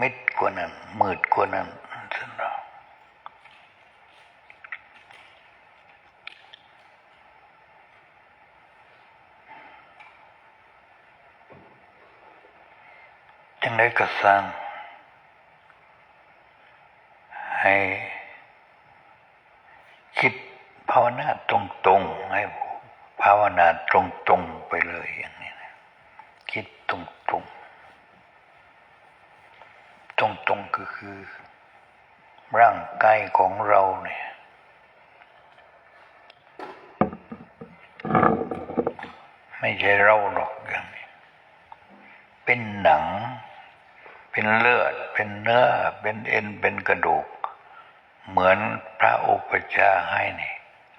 มิดกว่านั้น มืดกว่านั้นสนอจังได้ก็สร้างให้คิดภาวนาตรงๆให้ภาวนาตรงๆไปเลยอย่างนี้นะคิดตรงๆ ตือร่างกายของเราเนี่ยไม่ใช่เราหรอกอย่างนี้เป็นหนัง เป็นเลือด เป็นเนื้อ เป็นเอ็น เป็นกระดูก เหมือนพระอุปชฌาย์ให้นี่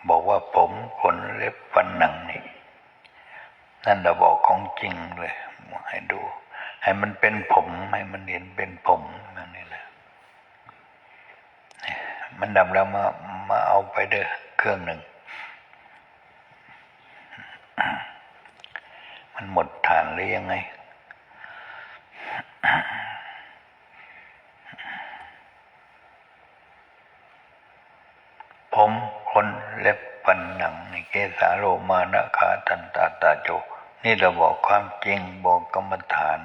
บอกว่าผมขนเล็บฟันหนังนี่ นั่นเราบอกของจริงเลย ให้ดู ให้มันเป็นผม ให้มันเห็นเป็นผมอย่นี้แหละ มันดำแล้วมามาเอาไปเด้อเครื่องหนึ่ง มันหมดฐานหรือยังไง ผมคนเล็บปันหนังในเกสาโรมานะขาตันตาตาโจ นี่เราบอกความจริงบอกกรรมฐาน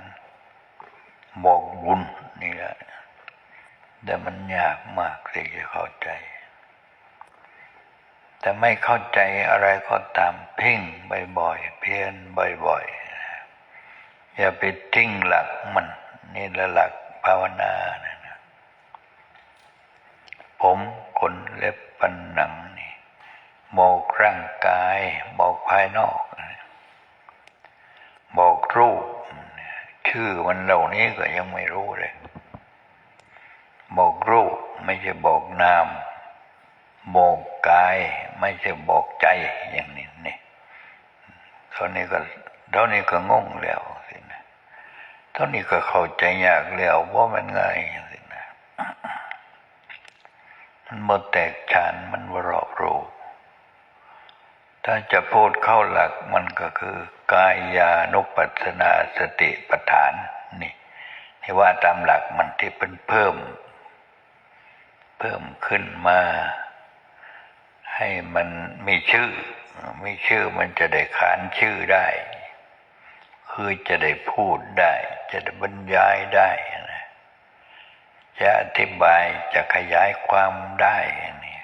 บอกบุญนี่แหละ แต่มันยากมากที่จะเข้าใจ แต่ไม่เข้าใจอะไรก็ตามเพ่งบ่อยๆเพียนบ่อยๆอย่าไปทิ้งหลักมัน นี่แหละหลักภาวนานะนะผมขนเล็บปันหนังนี่บอกร่างกายบอกภายนอก บอกรูป ชื่อมันเหล่านี้ก็ยังไม่รู้เลย บอกรูปไม่ใช่บอกนาม บอกกายไม่ใช่บอกใจอย่างนี้นี่เท่านี้ก็เท่านี้ก็งงแล้วสินะเท่านี้ก็เข้าใจยากแล้วว่ามันง่ายสินะมันหมดแตกฉานมันวรอบรู้ถ้าจะพูดเข้าหลักมันก็คือกายานุปัสสนาสติปัฏฐานนี่ที่ว่าตามหลักมันที่เป็นเพิ่ม พิ่มขึ้นมา ให้มันมีชื่อ มีชื่อมันจะได้ขานชื่อได้ คือจะได้พูดได้ จะได้บรรยายได้นะจะอธิบายจะขยายความได้นี่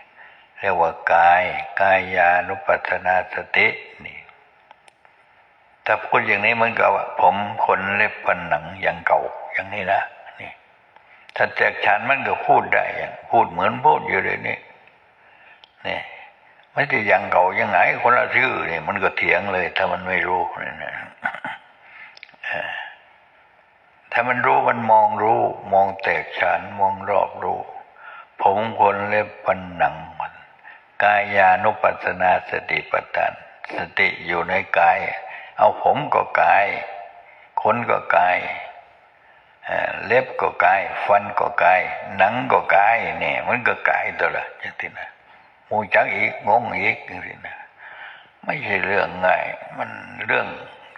เรียกว่ากายกายานุปัสนาสตินี่ถ้าพูดอย่างนี้มันก็ว่า ผมขนเล็บฟันหนังอย่างเก่าอย่างนี้นะ ถ้าแตกฉานมันก็พูดได้อย่างพูดเหมือนพูดอยู่เลยนี่นี่ไม่ใช่อย่างเก่ายังไงคนละชื่อนี่มันก็เถียงเลย ถ้ามันไม่รู้นี่นะถ้ามันรู้มันมองรู้ มองแตกฉานมองรอบรู้ ผมคนเล็บปันหนังมัน กายานุปัสสนาสติปัฏฐาน สติอยู่ในกาย เอาผมก็กายขนก็กาย เล็บก็กาย ฟันก็กาย หนังก็กายเนี่ยมันก็กายตัวละจังทีนะมูจักอีกงงอีกจังทีนะไม่ใช่เรื่องง่าย มันเรื่อง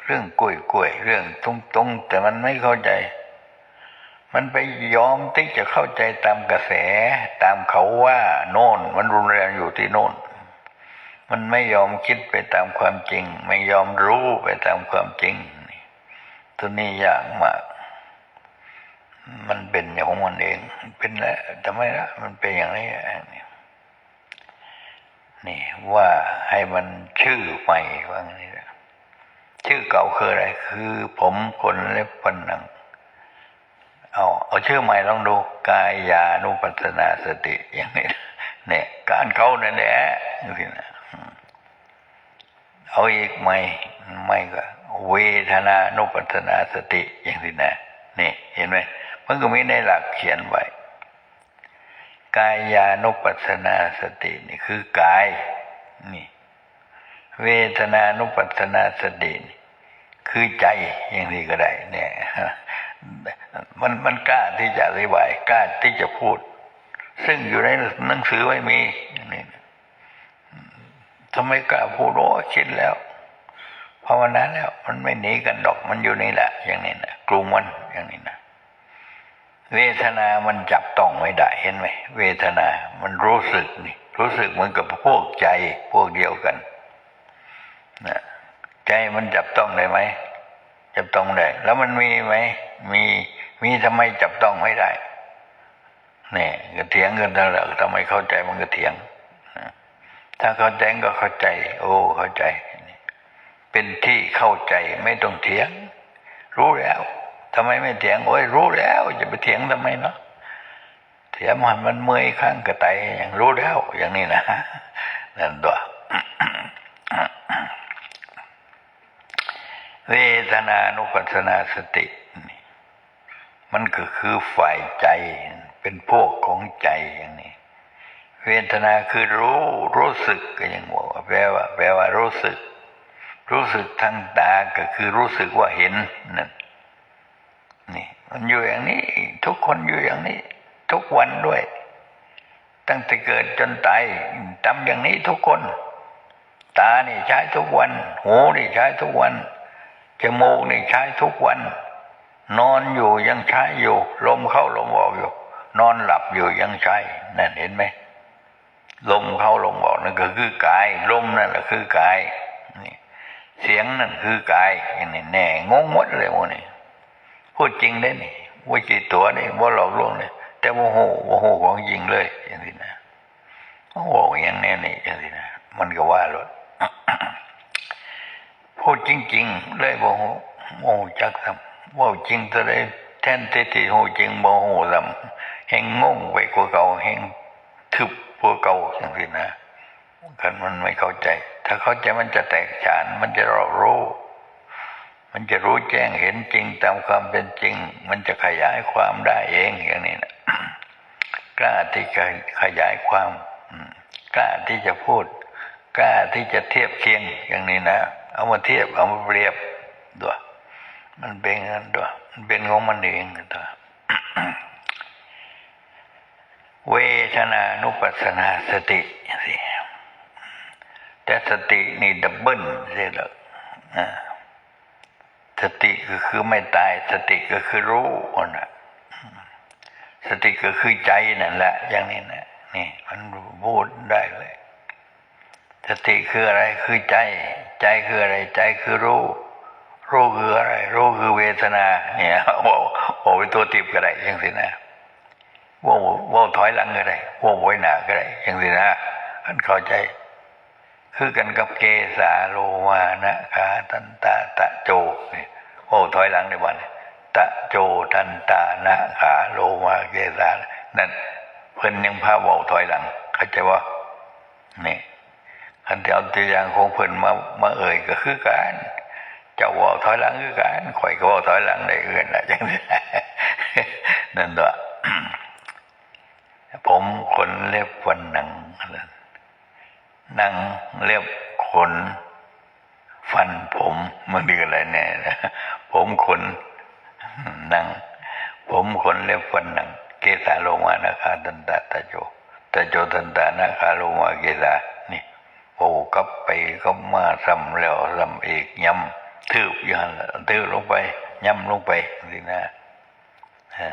เรื่องกล้วยกล้วยเรื่องตรงตรงแต่มันไม่เข้าใจ มันไปยอมที่จะเข้าใจตามกระแส ตามเขาว่า โน่น มันรุนแรงอยู่ที่โน่น มันไม่ยอมคิดไปตามความจริง ไม่ยอมรู้ไปตามความจริงตัวนี้ยากมาก มันเป็นอย่างของมันเอง เป็นแล้วแต่ไม่ละมันเป็นอย่างนี้นี่นี่ว่าให้มันชื่อใหม่ว่างี้นะชื่อเก่าคืออะไร คือ ผมคนเล็บฟันหนัง เอาเอาชื่อใหม่ลองดูกายานุปัสนาสติอย่างนี้เนี่ยการเขาเนี่ยแหละอย่างนี้นะเอาอีกไหมไม่ก็เวทนานุปัสนาสติอย่างนี้นะนี่เห็นไหม มันก็มีในหลักเขียนไว้ กายานุปัสสนาสตินี่คือกายนี่ เวทนานุปัสสนาสตินี่คือใจอย่างนี้ก็ได้ เนี่ยมันมันกล้าที่จะอธิบายกล้าที่จะพูด ซึ่งอยู่ในหนังสือไม่มีอย่างนี้ทำไมกล้าพูดโอ้คิดแล้วภาวนาแล้ว มันไม่หนีกันดอกมันอยู่นี่แหละ อย่างนี้นะกลุ่มมันอย่างนี้นะ เวทนามันจับต้องไม่ได้เห็นไหมเวทนามันรู้สึกนี่รู้สึกเหมือนกับพวกใจพวกเดียวกันนะใจมันจับต้องได้ไหมจับต้องได้ แล้วมันมีไหมมีมีทำไมจับต้องไม่ได้เนี่ยก็เถียงกันตลอดทำไมเข้าใจมันก็เถียงถ้าเข้าใจก็เข้าใจ โอ้เข้าใจ เป็นที่เข้าใจไม่ต้องเถียง รู้แล้ว ทำไมไม่เถียงโอ้ยรู้แล้วจะไปเถียงทำไมเนาะเถียงมันมันเมื่อยข้างกระไตอย่างรู้แล้ว อย่างนี้นะนั่นตัวเวทนานุปัสสนาสตินี่มันก็คือฝ่ายใจ เป็นพวกของใจอย่างนี้ เวทนาคือรู้รู้สึกก็ยังบอกว่าแปลว่า แปลว่ารู้สึก รู้สึกทางตาก็คือรู้สึกว่าเห็นนั่น นี่มันอยู่อย่างนี้ ทุกคนอยู่อย่างนี้ ทุกวันด้วย ตั้งแต่เกิดจนตายทำอย่างนี้ทุกคน ตานี่ใช้ทุกวัน หูนี่ใช้ทุกวันจมูกนี่ใช้ทุกวัน นอนอยู่ยังใช้อยู่ ลมเข้าลมออกอยู่ นอนหลับอยู่ยังใช้นั่นเห็นไหมลมเข้าลมออกนั่นก็คือกายลมนั่นแหละคือกายเสียงนั่นคือกายอย่างนี้แน่งงหมดเลยโมนี่ พูดจริงได้นี่ว่าจีตัวนี่ว่าหลอกลวงเลยแต่โมโหโมโหของจริงเลยอย่างนี้นะโอ้โหอย่างแน่นี่อย่างนี้นะมันก็ว่าเลยพูดจริง ๆ เลยบ่ฮู้โอ้จักทำว่าจริงจะได้แทนที่ที่ฮู้จริงบ่ฮู้ทำแห่งงงไปกว่าเก่าแห่งทึบกว่าเก่าจังซี่นะกันมันไม่เข้าใจ ถ้าเข้าใจมันจะแตกฉานมันจะรอบรู้ มันจะรู้แจ้งเห็นจริงตามความเป็นจริง มันจะขยายความได้เองอย่างนี้นะกล้าที่จะขยายความกล้าที่จะพูด กล้าที่จะเทียบเคียงอย่างนี้นะเอามาเทียบเอามาเปรียบด้วยมันเป็นเงินด้วยมันเป็นของมันเองตัวเวทนานุปัสสนาสติสิแต่สตินี่ดับเบิลเสียแล้วนะ สติก็คือไม่ตาย สติก็คือรู้นะสติก็คือใจนั่นแหละ อย่างนี้นะนี่ มันพูดได้เลย สติคืออะไรคือใจ ใจคืออะไร ใจคือรู้รู้คืออะไรรู้คือเวทนา เนี่ยว่าว่าเป็นตัวติบก็ได้ยังสินะว่าว่าถอยหลังก็ได้ว่าไว้หนาก็ได้ยังสินะท่านเข้าใจ คือกันกับเกสาโลมานะขาตันตาตะโจนี่ว่าถอยหลังในวันตะโจทันตานะขาโลมาเกสานั่นเพิ่นยังพาเว่าถอยหลังเข้าใจว่านี่อันที่เอาตัวอย่างของเพิ่นมามาเอ่ยก็คือการเจ้าว่าถอยหลังคือการข่อยก็ว่าถอยหลังได้เอื่นละจังนั่นตัวผมขนเล็บฟันหนัง หนังเล็บขน ฟันผมมันดีออะไรแน่นะผมขนหนัง ผมขนเล็บฟันหนัง เกสาโลมานาคาตันตาตะโจตะโจตันตานาคาโลมาเกสานี่โอ้กับไปก็มาซ้ำแล้วซ้ำอีกย้ำทืบยันทืบลงไปย้ำลงไปสินะฮะ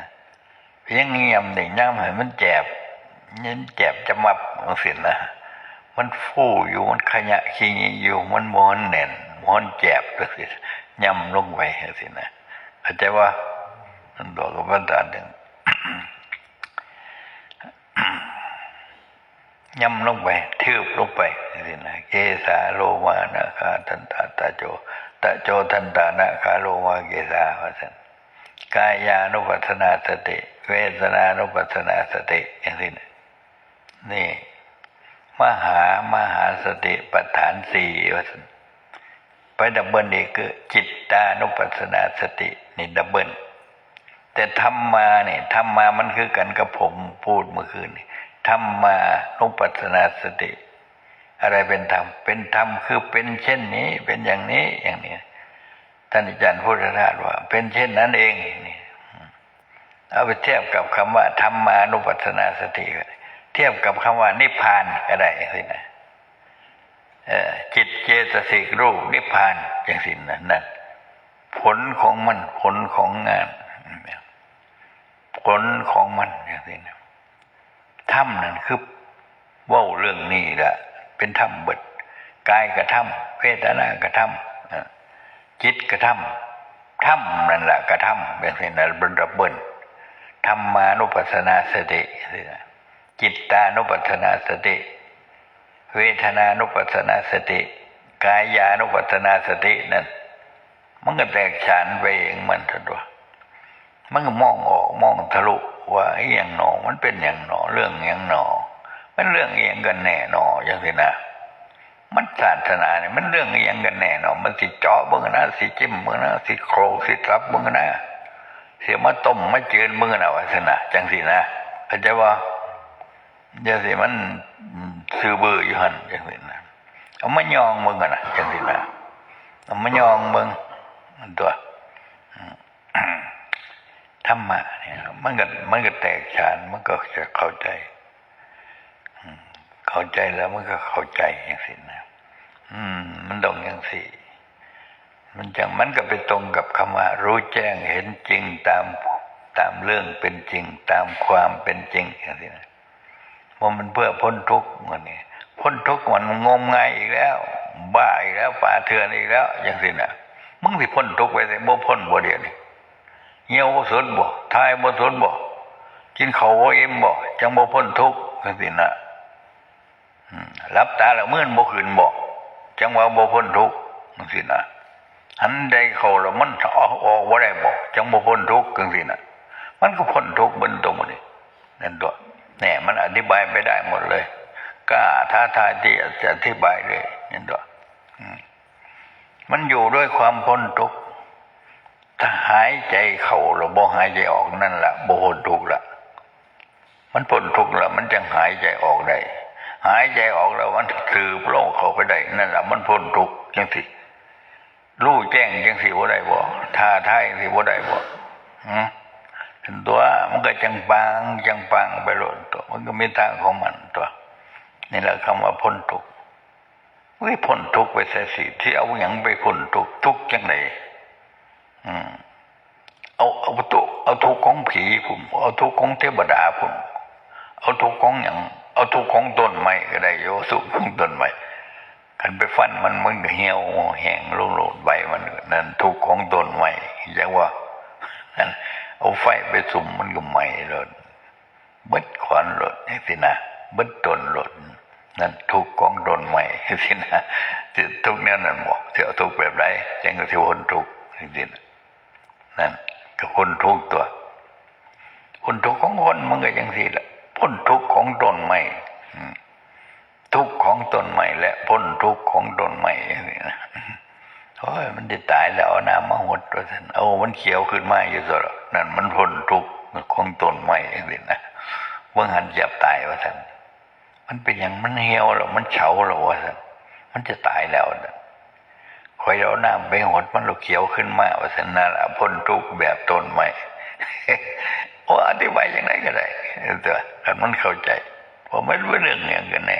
เพียงย้ำหนึ่งย้ำให้มันแจบยันแจบจะมับมันสินะ มันฟู่อยู่มันขยะขี้อยู่มันมอนแน่นมอนแจบก็สิย้ำลงไปสินะเข้าใจว่ามันบอกกับปัญหาหนึ่งย่ำลงไปทืบลงไปนี่นะเกสาโลมานะคาทันตาตาโจตะโจทันตานะคาโลมาเกสาว่าสันกายานุปัสนาสติ เวทนานุปัสนาสติอย่างนี้นะนี่ มหามหาสติปัฏฐานสี่ว่าไปดับเบิลอีกคือจิตตานุปัสสนาสตินี่ดับเบิลแต่ธรรมาเนี่ยธรรมามันคือกันกับผมพูดเมื่อคืนนี่ธรรมานุปัสสนาสติ อะไรเป็นธรรมเป็นธรรมคือเป็นเช่นนี้ เป็นอย่างนี้อย่างนี้ท่านอาจารย์พุทธทาสว่า เป็นเช่นนั้นเองนี่เอาไปเทียบกับคำว่าธรรมานุปัสสนาสติก็ได้ เทียบกับคำว่านิพพานก็ได้สินะจิตเจตสิกรูปนิพพานอย่างสินั่นนั่นผลของมันผลของงาน ผลของมันอย่างนี้นะถ้ำนั่นคือว่าเรื่องนี้แหละเป็นถ้ำเบิดกายกระถ้ำเวทนากระถ้ำอะจิตกระถ้ำถ้ำนั่นแหละกระถ้ำเป็นสิ่งนั้นเป็นดับเบิลธรรมานุปัสสนาสตินี่นะ จิตตานุปัสสนาสติ เวทนานุปัสสนาสติ กายานุปัสสนาสตินั่นมันก็แตกฉานไปเองมันทันตัวมันก็มองออกมองทะลุว่าไอ้อย่างหนอมันเป็นอย่างหนอเรื่องอย่างหนอ มันเรื่องเอียงกันแน่หนออย่างนี้นะมันศาสนาเนี่ยมันเรื่องเอียงกันแน่หนอมันสิเจาะเบิ่งนะสิจิ้มเบิ่งนะสิโครสิทับเบิ่งนะเสียมาต้มมาเจือนเบิ่งนะวาสนาจังสินะเข้าใจว่า ย่าสิมันซื้อเบื่ออยู่หันจังสินะเอามายองเบิ่งกันนะจังสินะเอามายองเบิ่งตัวธรรมะเนี่ยมันก็มันก็แตกฉานมันก็จะเข้าใจเข้าใจแล้วมันก็เข้าใจอย่างสินะอืม มันตรงอย่างสิมันจังมันก็ไปตรงกับคำว่า รู้แจ้งเห็นจริงตามตามเรื่องเป็นจริง ตามความเป็นจริงอย่างสินะ เพรามันเพื่อพ้นทุกข์มันนี่พ้นทุกข์มันงมงายอีกแล้ว บ้าอีกแล้วป่าเถื่อนอีกแล้วอย่างสินะมึงสิพ้นทุกข์ไปแต่บ่พ้นบ่เดียวนี่เหี่ยวบ่สนบ่ทายบ่สนบ่กินเขาบ่อิ่มบ่จังบ่พ้นทุกข์จังซี่นะรับตาล้วมื่อนบ่ขึ้นบ่จังว่าบ่พ้นทุกข์จังซี่นะหันใดเขาล้วมันออกออกบ่ได้บ่จังบ่พ้นทุกข์จังซี่นะมันก็พ้นทุกข์บนตรงนี้นั่นตัว แน่ยมันอธิบายไปได้หมดเลยกล้าท้าทายที่จะอธิบายเลยนั่นตัวมันอยู่ด้วยความพ้นทุกข์ถ้าหายใจเข้าหรือบ่หายใจออกนั่นแหละบ่พ้นทุกข์ละมันพ้นทุกข์ละมันจังหายใจออกได้หายใจออกแล้วมันสืบโลกเข้าไปได้นั่นแหละมันพ้นทุกข์จังสิรู้แจ้งจังสิบ่ได้บ่ท่าทายสิบ่ได้บ่หืม ถึงตัวมันก็จังปังจังปังไปโลดตัวมันก็มีทางของมันตัว นี่แหละคำว่าพ้นทุกข์เฮ้ยพ้นทุกข์ไปเสียสิที่เอาหยังไปพ้นทุกข์ทุกข์จังไดอืมเอาเอาทุกเอาทุกข์ของผีผมเอาทุกข์ของเทวดาผมเอาทุกข์ของอย่างเอาทุกข์ของต้นไม้ก็ได้โยสุขของต้นไม้คันไปฟันมันมันเหี่ยวแห้งลงโลดใบมันนั่นทุกข์ของต้นไม้จังว่านั่น เอาไฟไปสุ่มมันก็ไหม้เลยเบิดขวานหลดนี่สินะเบิดตนหลดนั่นทุกข์ของต้นไม้สินะที่ทุกข์แนวนั้นบอกที่เอาทุกแบบไรจังก็ที่วนทุกจริงๆนั่นก็พ้นทุกตัวพ้นทุกข์ของคนมันก็ยังสิละพ้นทุกข์ของต้นไม้อืมทุกข์ของต้นไม้และพ้นทุกข์ของต้นไม้อย่างนี้นะโอ้ยมันจะตายแล้วเอาน้ำมาหดตัวท่านเอามันเขียวขึ้นมาอยู่ตลอด นั่นมันพ้นทุกข์ของตนไม้อย่างนี้นะเมื่อหันจับตายว่าท่านมันเป็นอย่างมันเหี่ยวแล้วมันเฉาแล้วว่าท่านมันจะตายแล้วนะคอยเอาน้ำไปหดมันลูกเขียวขึ้นมาว่าสันนาละพ้นทุกข์แบบตนไม้โอ้อธิบายอย่างไรก็ได้แต่ถ้ามันเข้าใจเพราะไม่รู้เรื่องอย่างกันแน่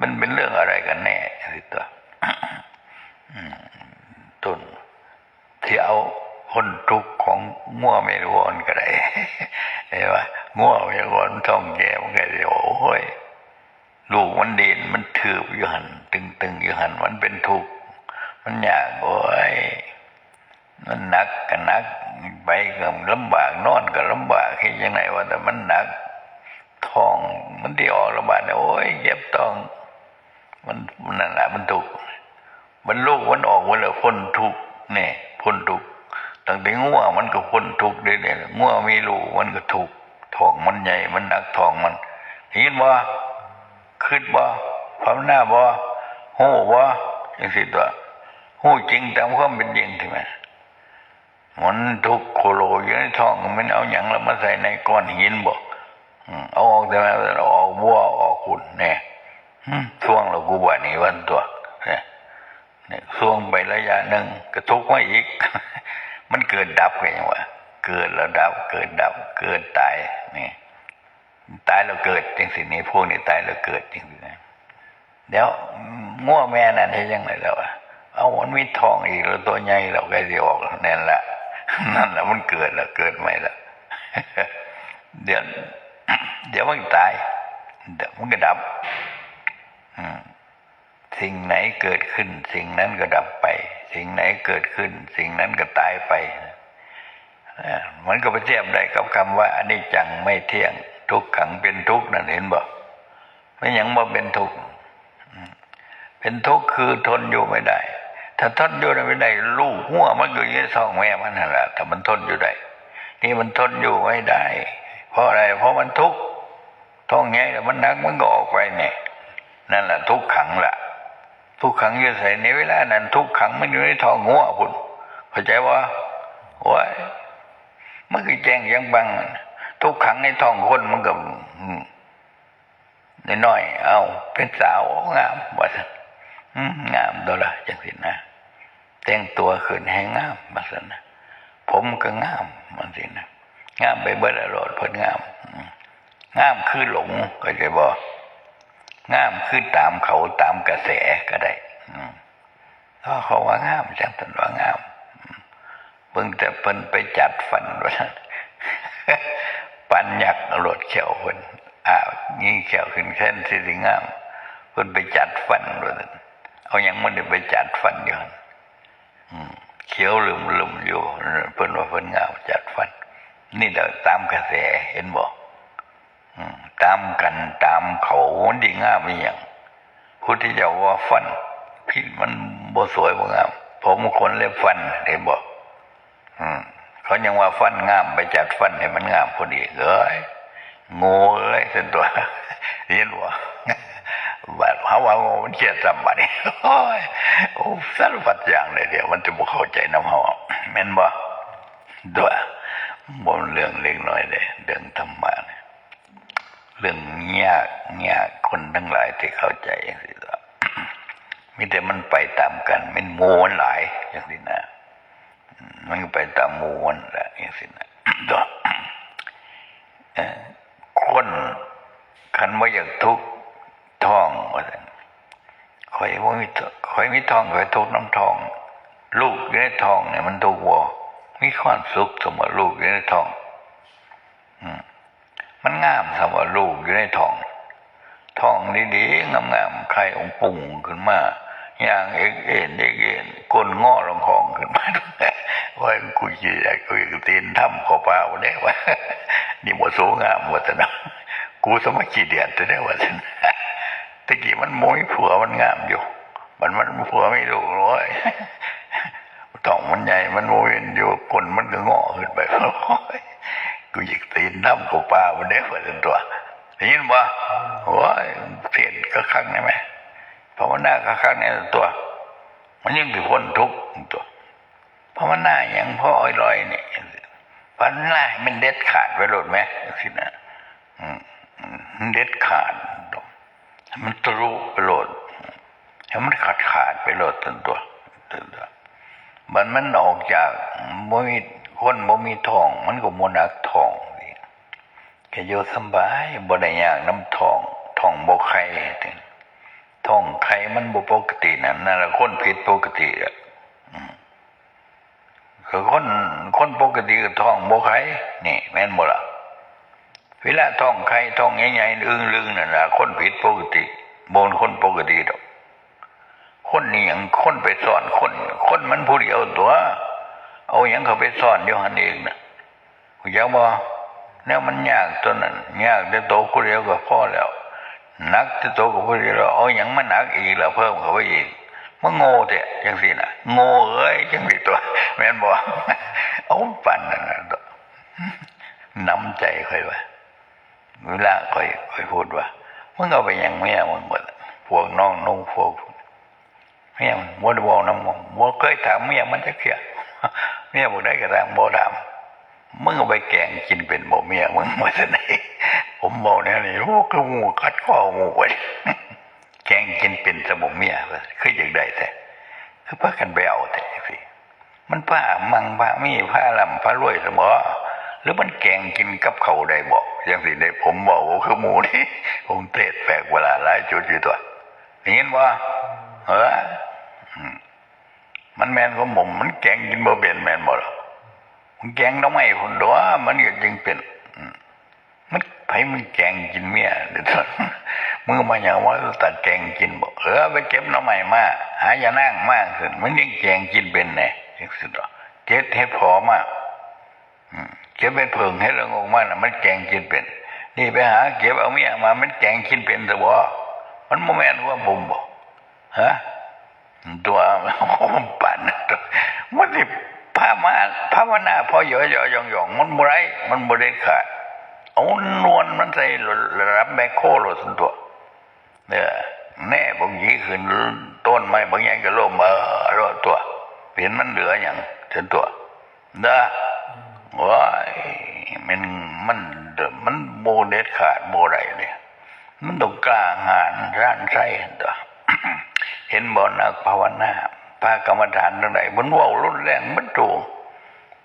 มันเป็นเรื่องอะไรกันแน่สิตัวอืมต้นที่เอา พ้นทุกข์ของง่วเมรวนก็ได้เห็นว่าง่วเมรวนท้องแก่มันก็จะโอ้ยลูกมันเด่นมันถืบอยู่หันตึงตึงอยู่หันมันเป็นทุกข์มันอยากโอ้ยมันหนักก็หนักไปก็ลำบากนอนก็ลำบากที่ยังไงว่าแต่มันหนักท้องมันที่ออกระบาดโอ้ยเจ็บท้องมันมันนั่นแหละมันทุกข์มันลูกมันออกมาแล้วพ้นทุกข์เนี่ยพ้นทุก ข์ตั้ง่วมันก็พ้นทุกข์ได้เลยง่วมีลูกมันก็ทุกข์ทองมันใหญ่มันหนักทองมันเห็นว่คิดบ่ภาวนาบ่ฮู้บ่จังซี่ตัวฮู้จริงตามความเป็นจริงใช่ไหมมันทุกโคโลอยู่ในท้องมันเอาหยังแล้วมาใส่ในก้อนหินบ่อืมเอาออกแต่แล้วเอาออกบัวออกขุนแน่อืมช่วงเรากูบ่นี่วันตัวเนี่ยเนี่ยช่วงไประยะหนึ่งก็ทุกข์มาอีก มันเกิดดับกันยังวะเกิดแล้วดับ เกิดดับ เกิดตายนี่ตายแล้วเกิดจริงสินี้พวกนี้ตายแล้วเกิดจริงสินะเดี๋ยวง่วแม่นั่นให้ยังไงแล้วอะเอามันมีทองอีกแล้วตัวใหญ่เราก็จะออกนั่นละนั่นแหละมันเกิดแล้วเกิดใหม่ละเดี๋ยวเดี๋ยวมันตายเดี๋ยวมันก็ดับสิ่งไหนเกิดขึ้น สิ่งนั้นก็ดับไป สิ่งไหนเกิดขึ้น สิ่งนั้นก็ตายไปมันก็ไปเทียบได้กับคำว่าอันิจจังไม่เที่ยง ทุกขังเป็นทุกข์นั่นเห็นบ่ไม่ยังบ่เป็นทุกข์เป็นทุกข์คือทนอยู่ไม่ได้ ถ้าทนอยู่ไม่ได้ ลูกหัวมันอยู่ในท้องแม่มันนั่นแหละถ้ามันทนอยู่ได้ นี่มันทนอยู่ไม่ได้ เพราะอะไร เพราะมันทุกข์ท้องใหญ่แล้วมันนักมันก็ออกไปเนี่ยนั่นแหละทุกขังแหละ ทุกขังอยู่ใส่ในเวลานั้น ทุกขังมันอยู่ในท้องหัวคุณเข้าใจว่าโอ้ยมันคือแจ้งยังบัง ทุกขังในท้องคนมันก็น้อยๆเอาเป็นสาวงามว่าซั่นงามตัวละจังสินะแต่งตัวขึ้นให้งามมาสันนะผมก็งามมันสินะงามไปเบิดอรรถเพิ่นงามอืมงามคือหลงก็จะบอก งามคือตามเขาตามกระแสก็ได้อืมเพราเขาว่างามจังตันว่างามเพิ่งแต่เพิ่นไปจัดฟันวันปันยักษ์รถเขียวเพิ่นอ้าวยิงเขียวขึ้นแค่นสิสิงามเพิ่นไปจัดฟันวันเอาหยังมันได้ไปจัดฟันอยู่หั่นเขียวลืมลืมอยู่เพิ่นว่าเพิ่นงามจัดฟัน นี่แหละตามกระแสเห็นบ่อืม ตามกันตามเขาดีงามอีหยังพุทธเจ้าว่าฟันพี่มันบ่สวยบ่งามผมคนเล็บฟันเห็นบอืมเขายังว่าฟันงามไปจัดฟันให้มันงามพอดีเอ้ยโง่เอ้ยเป็นตัวเห็นบ่บาดเขาว่ามันเชี่ยจำบัดนี้โอ้ยโอ้สารพัดอย่างเลยเดี๋ยวมันจะบ่เข้าใจน้ำเฮาแม่นบ่ตัวบ่นเรื่องเล็กน้อยเลยเรื่องธรรมะเเรื่องยากยากคนทั้งหลายที่เข้าใจอย่างนี้ละมีแต่มันไปตามกันมันโมวนหลายอย่างนี้นะมันไปตามโมวนแหละอย่างนี้นะตัวคนคันว่าอยากทุกข์ท้องว่าซั่คอยว่ามีท้องคอยมีท้องคอยทุกข์น้ำท้อง ลูกอยู่ในท้องเนี่ยมันทุกข์วมีความสุขสมมติลูกอยู่ในท้อง มันงามสำหรับลูกอยู่ในท้องท้องดีๆงามๆไข่องปุ่งขึ้นมาอย่างเอกเอ็นเอกเอ็นก้นงอลงคองขึ้นมาว่ากูจีอยากกูอยากตีนถ้ำขอเปล่าได้ว่านี่หมดสูงามหมดแต่นะกูสมัครกี่เดียนจะได้ว่าฉันตะกี้มันโมยผัวมันงามอยู่ มันมันผัวไม่รู้ร้อยท้องมันใหญ่มันโมยอยู่ก้นมันก็งอขึ้นไป กูอยากตี น้ำกูปลาวันนี้เปิดตัวได้ยินบ่โอ้ยเพียนก็ข้างได้ไหมภาวนาก็ข้างในตัว มันยังถือพ้นทุกข์ตัวภาวนาอย่างพ่ออ้อยลอยเนี่ภาวนาให้มันเด็ดขาดไปโหลดไหมสินะมันเด็ดขาดมันทะลุไปโหลดให้มันขาดขาดไปโหลดตันตัวตันตัวมันมันออกจากบ่มีคนบ่มีทอง มันก็บ่หนักทอง นี่แค่อยู่สบายบ่ได้ยากน้ำทองทองบ่ไข่ถึงทองไข่มันบ่ปกตินั่นนั่นละคนผิดปกติอะคือคนคนปกติก็ทองบ่ไข่นี่ แม่นบ่ล่ะเวลาทองไข่ทองใหญ่ๆอึ้งลึงนั่นล่ะคนผิดปกติบ่เป็นคนปกติดอก คนนี่อย่างคนไปสอนคน คนมันผู้เดียวตัว เอาอย่างเขาไปสอนอยู่หันเองนะคุณยังบ่ เนี่ยมันยากตัวนั้นยากแต่โตวผู้เดียวก็พอแล้วหนักแต่โตวกับผู้เดียวแล้วเอาอย่างมันหนักอีกแล้วเพิ่มเข้าไปอีกมันโง่เถอะจังสินะโง่เอ้ยจังสิตัวแม่นบ่เอาปั่นนั่นน่ะตัวน้ำใจค่อยว่าเวลาค่อยค่อยพูดว่ามึงเอาไปอย่างเมียมึงหมดพวกน้องนุ่งพวกเมียมันบ่ได้บอกน้ำมบ่เคยถามเมียมันจะเขียเมียบอกได้ก็ตามบ่ถาม มึงเอาไปแกงกินเป็นบ่เมียมึงมาจากไหนผมบอกเนี่ยนี่โอ้คือหมูกัดข้อหมูไว้แกงกินเป็นสมุเมียคืออยากได้แต่คือพากันไปเอาแต่สิมันผ้ามังผ้ามีผ้าลำผ้ารวยสมอหรือมันแกงกินกับเขาได้บอกอย่างสิได้ผมบอกว่าคือหมูนี่ผมเทศแปลกเวลาหลายจุดอยู่ตัวอย่างนี้ว่าเอออืมมันแมนของผมมันแกงกินบ่เป็นแมนบ่หรอมัน แกงน้ำไม้คนดัวมันก็จึงเป็นมันไผมันแกงกินเมียเดี๋ยวมือมาอย่างว่าตัดแกงกินบอกเออไปเก็บน้ำไม้มาหายานั่งมากขึ้นมันยังแกงกินเป็นแน่ยังสุดหรอเก็บให้พอมากเก็บเป็นเพิงให้เรางงมากนะมันแกงกินเป็น นี่ไปหา เก็บเอาเมียมา มันแกงกินเป็นแต่บ่มันโมแมนว่าบุมบ่ฮะตัวมันปั่นมันนี่ามาภาวนาพอเยอะๆยองยองๆมันบไรมันบ่ได้ขาดเอานวลมันใส่ระดับแมคโครโลดสันตัวเนี่ยแน่บางยีขึ้นต้นไม้บางอย่างก็ล่มเออรอดตัวเห็นมันเหลืออย่างสันตัวเด้อว้ายมันมันเดอะมันโมเด็ดขาดโมไรเนี่ยมันต้องกล้าหาญร่านไส้ตัวเห็นบ่นักภาวนา พากรรมฐานทั้งไหนมันว่าวรุนแรงมันจูง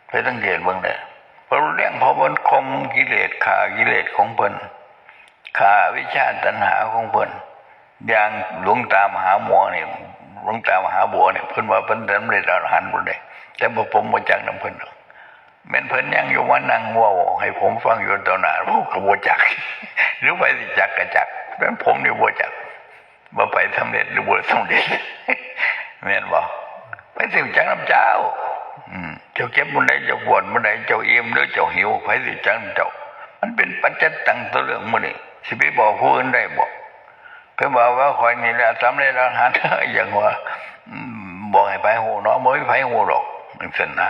ไปตั้งเกตบ้างเลยพอรุนแรงเพอมันคมกิเลสขากิเลสของเพิ่นขาวิชาตัณหาของเพิ่นอย่างหลวงตามหาหมัวเนี่ยหลวงตามหาบัวเนี่ยเพิ่นว่าเพิ่นสำเร็จอรหันต์บ่ได้แต่บ่ผมบ่จักนำเพิ่นหรอกแม่นเพิ่นยังอยู่ว่านั่งว่าให้ผมฟังอยู่ตอนหน้าผมก็บ่จัก หรือไปสิจักก็จักแม่นผมนี่บ่จักบ่ไปสำเร็จหรือบ่สำเร็จ แม่นบ่ไปสิจักน้ำเจ้าอืมเจ้าเก็บมื้อใดเจ้าปวดมื้อใดเจ้าอิ่มหรือเจ้าหิวไปสิจักน้ำเจ้า มันเป็นปัจจัตตังตัวเรื่องมื้อนี้สิไปบอกผู้อื่นได้บ่เพิ่นบอกว่าข่อยนี่แหละสำเร็จอรหันต์อย่างว่าอืมบอกให้ไปฮู้เนาะบ่ให้ไปฮู้หรอกจังซั่นนะ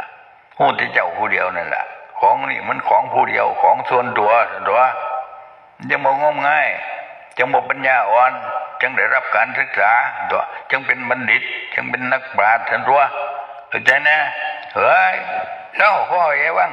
หูที่เจ้าผู้เดียวนั่นแหละของนี่มันของผู้เดียวของส่วนตัวตัวจังบ่งมง่ายจังบ่ปัญญาอ่อน จึงได้รับการศึกษาตัวจึงเป็นบัณฑิต จึงเป็นนักปราชญ์ทันรัวเข้าใจนะเฮ้ยเล่าพ่อเอ้วัง